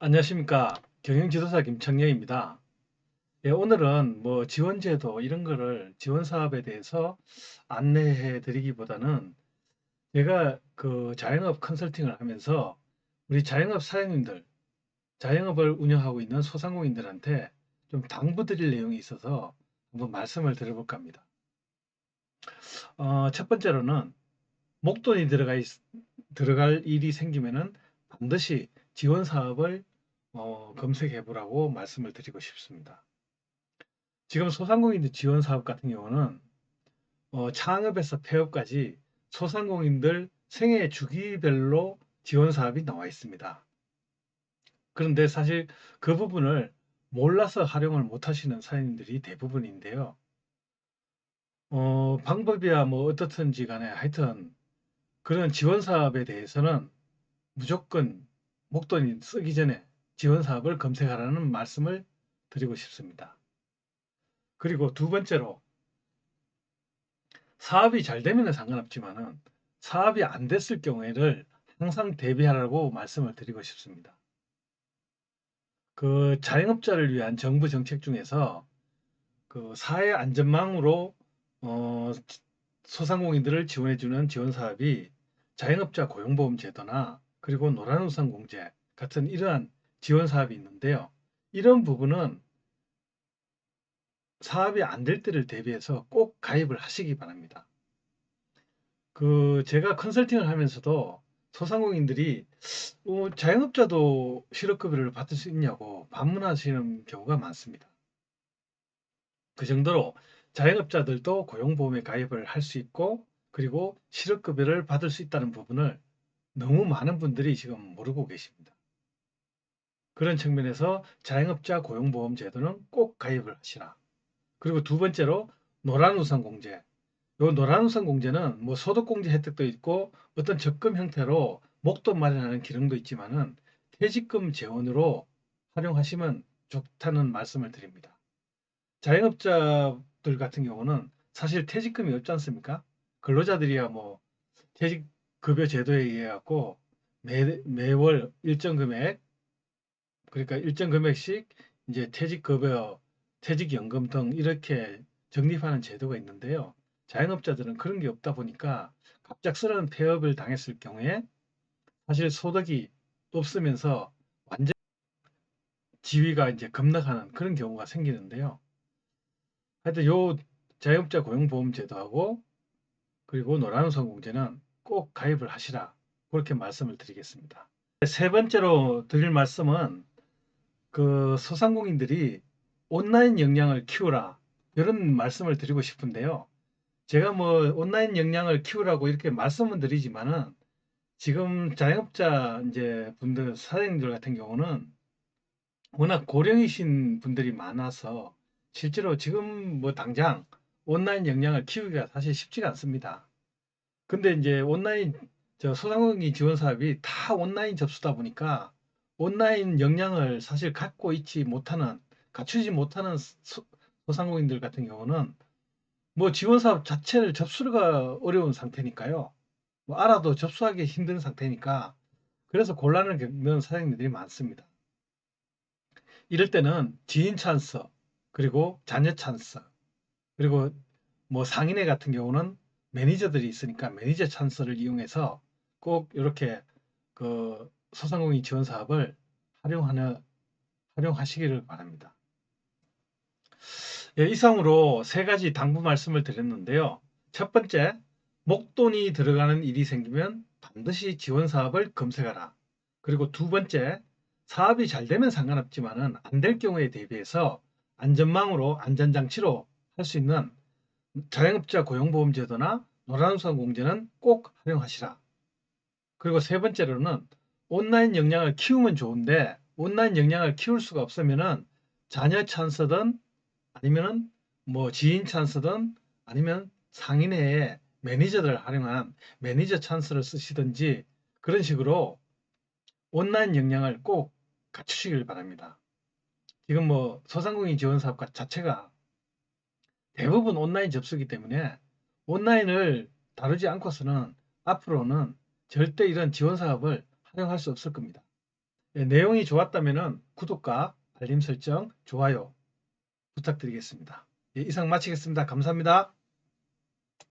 안녕하십니까. 경영지도사 김청래입니다. 예, 오늘은 뭐 지원제도 이런 거를 지원 사업에 대해서 안내해 드리기보다는 제가 그 자영업 컨설팅을 하면서 우리 자영업 사장님들, 자영업을 운영하고 있는 소상공인들한테 좀 당부 드릴 내용이 있어서 한번 말씀을 드려볼까 합니다. 어, 첫 번째로는 목돈이 들어가 있, 들어갈 일이 생기면은 반드시 지원 사업을 어, 검색해 보라고 말씀을 드리고 싶습니다. 지금 소상공인들 지원 사업 같은 경우는 어, 창업에서 폐업까지 소상공인들 생애 주기별로 지원 사업이 나와 있습니다. 그런데 사실 그 부분을 몰라서 활용을 못 하시는 사장님들이 대부분인데요. 어, 방법이야 뭐 어떻든지 간에 하여튼 그런 지원 사업에 대해서는 무조건 목돈이 쓰기 전에 지원 사업을 검색하라는 말씀을 드리고 싶습니다. 그리고 두 번째로 사업이 잘 되면 상관없지만은 사업이 안 됐을 경우에를 항상 대비하라고 말씀을 드리고 싶습니다. 그 자영업자를 위한 정부 정책 중에서 그 사회 안전망으로 어, 소상공인들을 지원해주는 지원 사업이 자영업자 고용보험 제도나 그리고 노란우산 공제 같은 이러한 지원 사업이 있는데요. 이런 부분은 사업이 안 될 때를 대비해서 꼭 가입을 하시기 바랍니다. 그 제가 컨설팅을 하면서도 소상공인들이 어, 자영업자도 실업급여를 받을 수 있냐고 반문하시는 경우가 많습니다. 그 정도로 자영업자들도 고용보험에 가입을 할 수 있고 그리고 실업급여를 받을 수 있다는 부분을 너무 많은 분들이 지금 모르고 계십니다. 그런 측면에서 자영업자 고용보험 제도는 꼭 가입을 하시라. 그리고 두 번째로 노란우산 공제. 요 노란우산 공제는 뭐 소득공제 혜택도 있고 어떤 적금 형태로 목돈 마련하는 기능도 있지만은 퇴직금 재원으로 활용하시면 좋다는 말씀을 드립니다. 자영업자들 같은 경우는 사실 퇴직금이 없지 않습니까? 근로자들이야 뭐 퇴직 급여 제도에 의해 갖고 매, 매월 일정 금액 그러니까 일정 금액씩 이제 퇴직급여, 퇴직연금 등 이렇게 적립하는 제도가 있는데요. 자영업자들은 그런 게 없다 보니까 갑작스러운 폐업을 당했을 경우에 사실 소득이 없으면서 완전 지위가 이제 급락하는 그런 경우가 생기는데요. 하여튼 요 자영업자 고용보험 제도하고 그리고 노란우선 공제는 꼭 가입을 하시라 그렇게 말씀을 드리겠습니다. 세 번째로 드릴 말씀은 그 소상공인들이 온라인 역량을 키우라 이런 말씀을 드리고 싶은데요. 제가 뭐 온라인 역량을 키우라고 이렇게 말씀은 드리지만은 지금 자영업자 이제 분들 사장님들 같은 경우는 워낙 고령이신 분들이 많아서 실제로 지금 뭐 당장 온라인 역량을 키우기가 사실 쉽지가 않습니다. 근데 이제 온라인 저 소상공인 지원 사업이 다 온라인 접수다 보니까 온라인 역량을 사실 갖고 있지 못하는 갖추지 못하는 소, 소상공인들 같은 경우는 뭐 지원 사업 자체를 접수가 어려운 상태니까요. 뭐 알아도 접수하기 힘든 상태니까 그래서 곤란을 겪는 사장님들이 많습니다. 이럴 때는 지인 찬스 그리고 자녀 찬스 그리고 뭐 상인회 같은 경우는 매니저들이 있으니까 매니저 찬스를 이용해서 꼭 이렇게 그 소상공인 지원 사업을 활용하는 활용하시기를 바랍니다. 예, 이상으로 세 가지 당부 말씀을 드렸는데요. 첫 번째, 목돈이 들어가는 일이 생기면 반드시 지원 사업을 검색하라. 그리고 두 번째, 사업이 잘 되면 상관없지만은 안 될 경우에 대비해서 안전망으로 안전장치로 할 수 있는 자영업자 고용보험제도나 노란우산 공제는 꼭 활용하시라. 그리고 세 번째로는 온라인 역량을 키우면 좋은데 온라인 역량을 키울 수가 없으면은 자녀 찬스든 아니면은 뭐 지인 찬스든 아니면 상인회에 매니저들을 활용한 매니저 찬스를 쓰시든지 그런 식으로 온라인 역량을 꼭 갖추시길 바랍니다. 지금 뭐 소상공인 지원 사업 자체가 대부분 온라인 접수기 때문에 온라인을 다루지 않고서는 앞으로는 절대 이런 지원 사업을 활용할 수 없을 겁니다. 예, 내용이 좋았다면 구독과 알림 설정, 좋아요 부탁드리겠습니다. 예, 이상 마치겠습니다. 감사합니다.